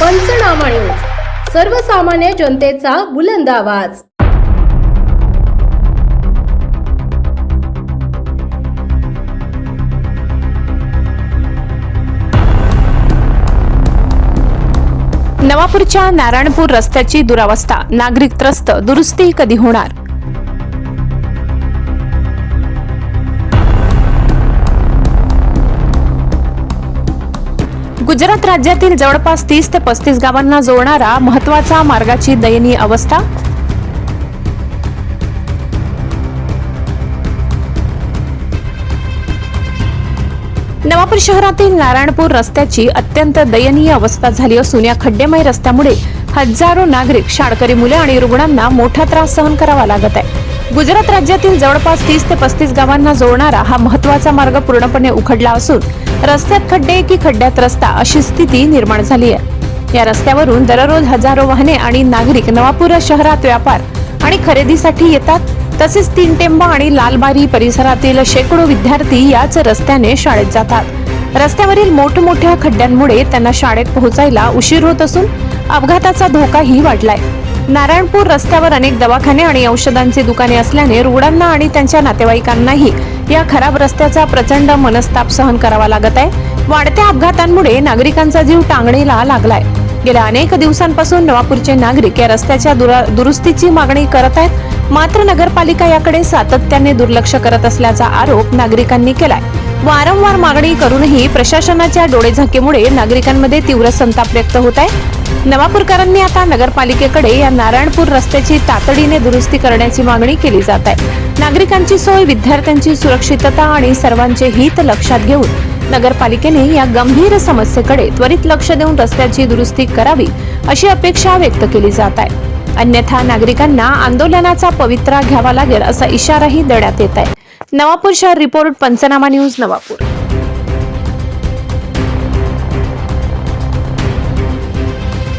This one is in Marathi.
पंचनामा न्यूज. सर्वसामान्य जनतेचा बुलंद आवाज. नवापूरच्या नारायणपूर रस्त्याची दुरावस्था. नागरिक त्रस्त दुरुस्ती कधी होणार? गुजरात राज्यातील जवळपास तीस ते पस्तीस गावांना जोडणारा महत्त्वाचा मार्गाची दयनीय अवस्था? नवापूर शहरातील नारायणपूर रस्त्याची अत्यंत दयनीय अवस्था झाली असून या खड्डेमय रस्त्यामुळे हजारो नागरिक शाळकरी मुले आणि रुग्णांना मोठा त्रास सहन करावा लागत आहे. गुजरात राज्यातील जवळपास तीस ते पस्तीस गावांना जोडणारा हा महत्त्वाचा मार्ग पूर्णपणे उखडला असून रस्त्यात खड्डे की खड्ड्यात रस्ता अशी स्थिती निर्माण झाली आहे. या रस्त्यावरून दररोज हजारो वाहने आणि नागरिक नवापुरा शहरात व्यापार आणि खरेदीसाठी येतात. तसेच तीन टेंबा आणि लालबारी परिसरातील शेकडो विद्यार्थी याच रस्त्याने शाळेत जातात. रस्त्यावरील मोठमोठ्या खड्ड्यांमुळे त्यांना शाळेत पोहोचायला उशीर होत असून अपघाताचा धोकाही वाढलाय. नारायणपूर रस्त्यावर अनेक दवाखाने आणि औषधांचे दुकाने असल्याने रुग्णांना आणि त्यांच्या नातेवाईकांनाही या खराब रस्त्याचा प्रचंड मनस्ताप सहन करावा लागत आहे. वाढत्या अपघातांमुळे नागरिकांचा जीव टांगणीला लागलाय. गेल्या अनेक दिवसांपासून नवापूरचे नागरिक या रस्त्याच्या दुरा- दुरुस्तीची मागणी करत आहेत. मात्र नगरपालिका याकडे सातत्याने दुर्लक्ष करत असल्याचा आरोप नागरिकांनी केलाय. वारंवार मागणी करूनही प्रशासनाच्या डोळेझाकीमुळे नागरिकांमध्ये तीव्र संताप व्यक्त होत आहे. नवापूरकरांनी आता नगरपालिकेकडे या नारायणपूर रस्त्याची तातडीने दुरुस्ती करण्याची मागणी केली जात आहे. नागरिकांची सोय विद्यार्थ्यांची सुरक्षितता आणि सर्वांचे हित लक्षात घेऊन नगरपालिकेने या गंभीर समस्येकडे त्वरित लक्ष देऊन रस्त्याची दुरुस्ती करावी अशी अपेक्षा व्यक्त केली जात आहे. अन्यथा नागरिकांना आंदोलनाचा पवित्रा घ्यावा लागेल असा इशाराही देण्यात येत आहे. नवापूर शहर रिपोर्ट पंचनामा न्यूज नवापूर.